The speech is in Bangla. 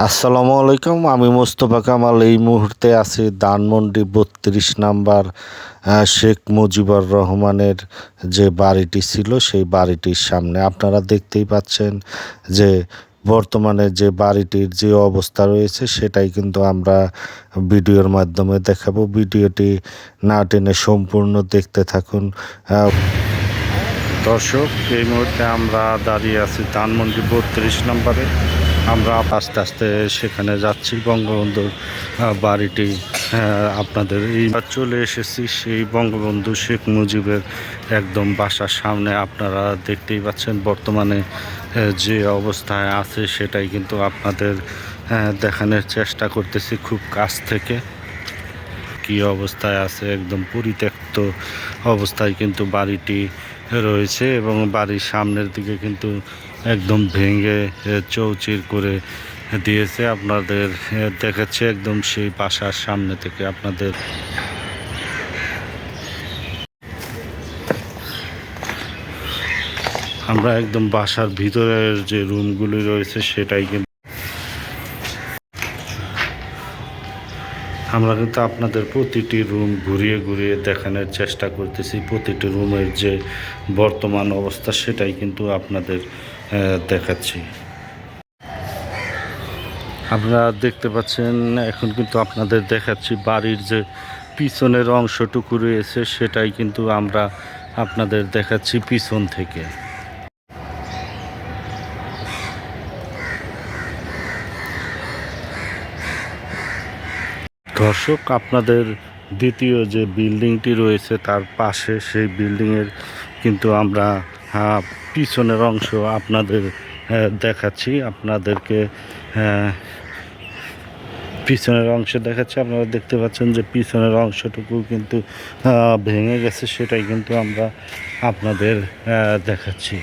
আসসালামু আলাইকুম, আমি মোস্তফা কামাল। এই মুহূর্তে আছি ধানমন্ডি বত্রিশ নাম্বার শেখ মুজিবুর রহমানের যে বাড়িটি ছিল, সেই বাড়িটির সামনে। আপনারা দেখতেই পাচ্ছেন যে বর্তমানে যে বাড়িটির যে অবস্থা রয়েছে, সেটাই কিন্তু আমরা ভিডিওর মাধ্যমে দেখাবো। ভিডিওটি না টেনে সম্পূর্ণ দেখতে থাকুন। দর্শক, এই মুহূর্তে আমরা দাঁড়িয়ে আছি ধানমন্ডি বত্রিশ নম্বরে। আমরা আস্তে আস্তে সেখানে যাচ্ছি। বঙ্গবন্ধুর বাড়িটি আপনাদের এই চলে এসেছি সেই বঙ্গবন্ধু শেখ মুজিবের একদম বাসার সামনে। আপনারা দেখতেই পাচ্ছেন বর্তমানে যে অবস্থায় আছে সেটাই কিন্তু আপনাদের দেখানোর চেষ্টা করতেছি খুব কাছ থেকে। কি অবস্থায় আছে, একদম পরিত্যক্ত অবস্থায় কিন্তু বাড়িটি রয়েছে এবং বাড়ির সামনের দিকে কিন্তু একদম ভেঙে চৌচির করে দিয়েছে আপনাদের দেখাচ্ছে একদম সেই বাসার সামনে থেকে আপনাদের। আমরা একদম বাসার ভিতরের যে রুমগুলি রয়েছে সেটাই কিন্তু আমরা কিন্তু আপনাদের প্রতিটি রুম ঘুরিয়ে ঘুরিয়ে দেখানোর চেষ্টা করতেছি। প্রতিটি রুমের যে বর্তমান অবস্থা সেটাই কিন্তু আপনাদের দেখাচ্ছি। আপনারা দেখতে পাচ্ছেন, এখন কিন্তু আপনাদের দেখাচ্ছি বাড়ির যে পিছনের অংশটুকু রয়েছে, সেটাই কিন্তু আমরা আপনাদের দেখাচ্ছি পিছন থেকে। দর্শক, আপনাদের দ্বিতীয় যে বিল্ডিংটি রয়েছে তার পাশে সেই বিল্ডিংয়ের কিন্তু আমরা পিছনের অংশ আপনাদের দেখাচ্ছি। আপনাদেরকে পিছনের অংশ দেখাচ্ছি। আপনারা দেখতে পাচ্ছেন যে পিছনের অংশটুকু কিন্তু ভেঙে গেছে, সেটাই কিন্তু আমরা আপনাদের দেখাচ্ছি।